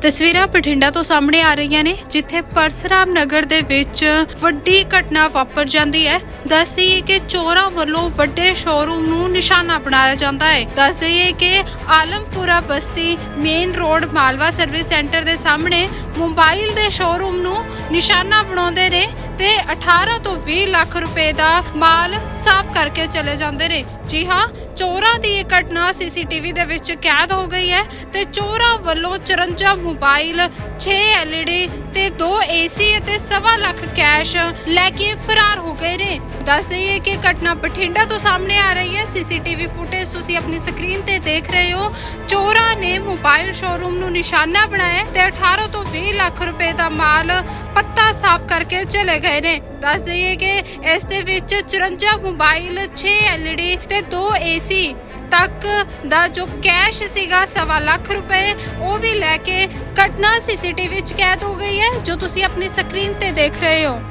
ਤਸਵੀਰਾਂ ਬਠਿੰਡਾ ਤੋਂ ਸਾਹਮਣੇ ਆ ਰਹੀਆਂ ਨੇ, ਜਿੱਥੇ ਪਰਸਰਾਮ ਨਗਰ ਦੇ ਵਿੱਚ ਵੱਡੀ ਘਟਨਾ ਵਾਪਰ ਜਾਂਦੀ ਹੈ। ਦੱਸ ਦਈਏ ਕਿ ਚੋਰਾਂ ਵੱਲੋਂ ਵੱਡੇ ਸ਼ੋਰੂਮ ਨੂੰ ਨਿਸ਼ਾਨਾ ਬਣਾਇਆ ਜਾਂਦਾ ਹੈ। ਦੱਸ ਦਈਏ ਕਿ Alampura Basti main road Malwa service centre ਦੇ ਸਾਹਮਣੇ ਮੋਬਾਈਲ ਦੇ ਸ਼ੋਰੂਮ ਨੂੰ ਨਿਸ਼ਾਨਾ ਬਣਾਉਂਦੇ ਨੇ। ਤੇ 18 ਤੋਂ 20 ਲੱਖ ਰੁਪਏ ਦਾ ਮਾਲ ਸਾਫ਼ ਕਰਕੇ ਚਲੇ ਜਾਂਦੇ ਨੇ। ਜੀ ਹਾਂ, ਚੋਰਾਂ ਦੀ ਇਹ ਘਟਨਾ ਸੀਸੀਟੀਵੀ ਦੇ ਵਿੱਚ ਕੈਦ ਹੋ ਗਈ ਹੈ ਤੇ ਚੋਰਾਂ ਵੱਲੋਂ 54 ਮੋਬਾਈਲ 6 LED ਤੇ 2 AC ਅਤੇ ਸਵਾ ਲੱਖ ਕੈਸ਼ ਲੈ ਕੇ ਫਰਾਰ ਹੋ ਗਏ ਨੇ। ਦੱਸ ਦਈਏ ਕਿ ਘਟਨਾ ਬਠਿੰਡਾ ਤੋਂ ਸਾਹਮਣੇ ਆ ਰਹੀ ਹੈ। ਸੀਸੀਟੀਵੀ ਫੁਟੇਜ ਤੁਸੀਂ ਆਪਣੀ ਸਕਰੀਨ ਤੇ ਦੇਖ ਰਹੇ ਹੋ। ਚੋਰਾਂ ਨੇ ਮੋਬਾਈਲ ਸ਼ੋਰੂਮ ਨੂੰ ਨਿਸ਼ਾਨਾ ਬਣਾਇਆ ਤੇ 18 ਤੋਂ 20 ਲੱਖ ਰੁਪਏ ਦਾ ਮਾਲ ਪੱਤਾ ਸਾਫ਼ ਕਰਕੇ ਚਲੇ ਗਏ ਨੇ। ਦੱਸ ਦਈਏ ਕਿ ਇਸ ਦੇ ਵਿੱਚ 54 ਮੋਬਾਈਲ 6 LED ਤੇ 2 AC ਤੱਕ ਦਾ ਜੋ ਕੈਸ਼ ਸੀਗਾ ਸਵਾ ਲੱਖ ਰੁਪਏ, ਉਹ ਵੀ ਲੈ ਕੇ ਘਟਨਾ ਸੀਸੀਟੀਵੀ ਵਿੱਚ ਕੈਦ ਹੋ ਗਈ ਹੈ, ਜੋ ਤੁਸੀਂ ਆਪਣੀ ਸਕਰੀਨ ਤੇ ਦੇਖ ਰਹੇ ਹੋ।